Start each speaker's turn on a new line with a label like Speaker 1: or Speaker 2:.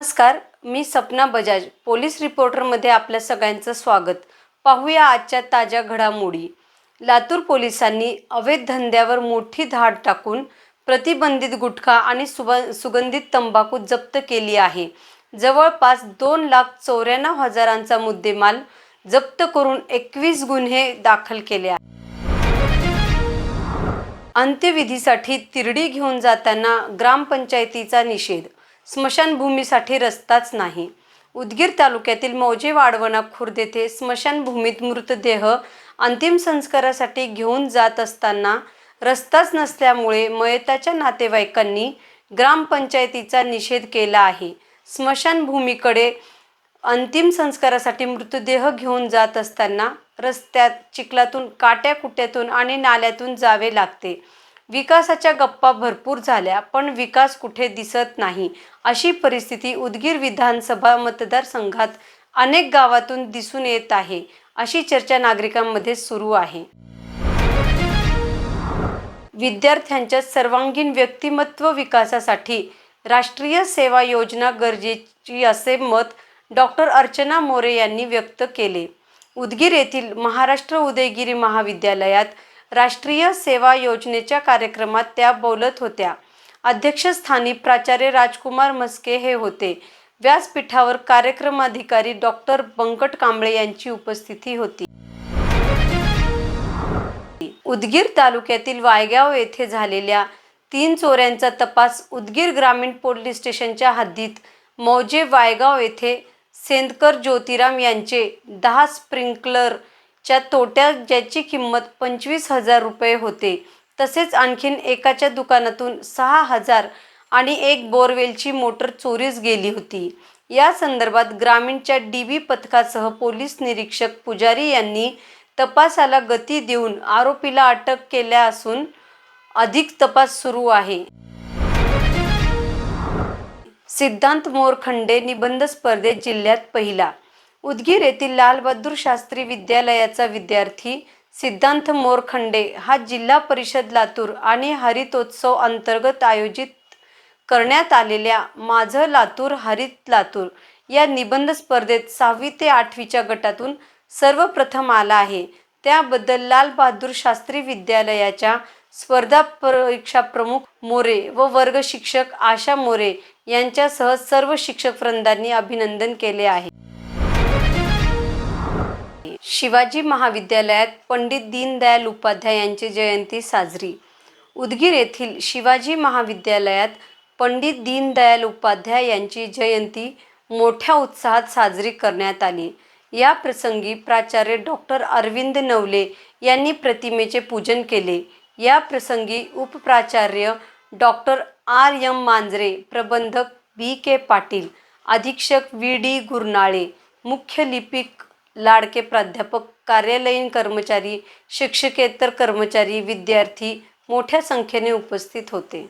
Speaker 1: नमस्कार मी सपना बजाज पोलीस रिपोर्टरमध्ये आपल्या सगळ्यांचं स्वागत. पाहूया आजच्या ताज्या घडामोडी. लातूर पोलिसांनी अवैध धंद्यावर मोठी धाड टाकून प्रतिबंधित गुटखा आणि सुब सुगंधित तंबाखू जप्त केली आहे. जवळपास दोन लाख चौऱ्याण्णव हजारांचा मुद्देमाल जप्त करून एकवीस गुन्हे दाखल केले आहेत. अंत्यविधीसाठी तिरडी घेऊन जाताना ग्रामपंचायतीचा निषेध. स्मशानभूमीसाठी रस्ताच नाही. उदगीर तालुक्यातील मौजे वाढवणा खुर्द येथे स्मशानभूमीत मृतदेह अंतिम संस्कारासाठी घेऊन जात असताना रस्ताच नसल्यामुळे मयताच्या नातेवाईकांनी ग्रामपंचायतीचा निषेध केला आहे. स्मशानभूमीकडे अंतिम संस्कारासाठी मृतदेह घेऊन जात असताना रस्त्यात चिखलातून काट्या कुट्यातून आणि नाल्यातून जावे लागते. विकासाच्या गप्पा भरपूर झाल्या पण विकास कुठे दिसत नाही. अशी परिस्थिती उदगीर विधानसभा मतदारसंघात अनेक गावातून दिसून येत आहे अशी चर्चा नागरिकांमध्ये सुरू आहे. विद्यार्थ्यांच्या सर्वांगीण व्यक्तिमत्व विकासासाठी राष्ट्रीय सेवा योजना गरजेची असे मत डॉक्टर अर्चना मोरे यांनी व्यक्त केले. उदगीर येथील महाराष्ट्र उदयगिरी महाविद्यालयात राष्ट्रीय सेवा योजनेच्या कार्यक्रमात त्या बोलत होत्या. अध्यक्षस्थानी प्राचार्य राजकुमार मस्के हे होते. व्यासपीठावर कार्यक्रमाधिकारी डॉक्टर बंकट कांबळे यांची उपस्थिती होती. उदगीर तालुक्यातील वायगाव येथे झालेल्या तीन चोऱ्यांचा तपास उदगीर ग्रामीण पोलीस स्टेशनच्या हद्दीत मौजे वायगाव येथे सेंदकर ज्योतिराम यांचे दहा स्प्रिंकलर च्या तोट्या ज्याची किंमत पंचवीस हजार रुपये होते तसेच आणखीन एकाच्या दुकानातून सहा हजार आणि एक बोरवेलची मोटर चोरीस गेली होती. या संदर्भात ग्रामीणच्या डी बी पथकासह पोलीस निरीक्षक पुजारी यांनी तपासाला गती देऊन आरोपीला अटक केल्या असून अधिक तपास सुरू आहे. सिद्धांत मोरखंडे निबंध स्पर्धेत जिल्ह्यात पहिला उदगीर येथील लालबहादूर शास्त्री विद्यालयाचा विद्यार्थी सिद्धांत मोरखंडे हा जिल्हा परिषद लातूर आणि हरितोत्सव अंतर्गत आयोजित करण्यात आलेल्या माझं लातूर हरित लातूर या निबंध स्पर्धेत सहावी ते आठवीच्या गटातून सर्वप्रथम आला आहे. त्याबद्दल लाल बहादूर शास्त्री विद्यालयाच्या स्पर्धा परीक्षा प्रमुख मोरे व वर्ग शिक्षक आशा मोरे यांच्यासह सर्व शिक्षक वृंदांनी अभिनंदन केले आहे. शिवाजी महाविद्यालयात पंडित दीनदयाल उपाध्याय यांची जयंती साजरी. उदगीर येथील शिवाजी महाविद्यालयात पंडित दीनदयाल उपाध्याय यांची जयंती मोठ्या उत्साहात साजरी करण्यात आली. या प्रसंगी प्राचार्य डॉक्टर अरविंद नवले यांनी प्रतिमेचे पूजन केले. या प्रसंगी उपप्राचार्य डॉक्टर आर. एम. मांजरे प्रबंधक बी के. पाटील अधीक्षक व्ही. डी. गुरनाळे मुख्य लिपिक लाडके प्राध्यापक कार्यालयीन कर्मचारी शिक्षकेतर कर्मचारी विद्यार्थी मोठ्या संख्येने उपस्थित होते.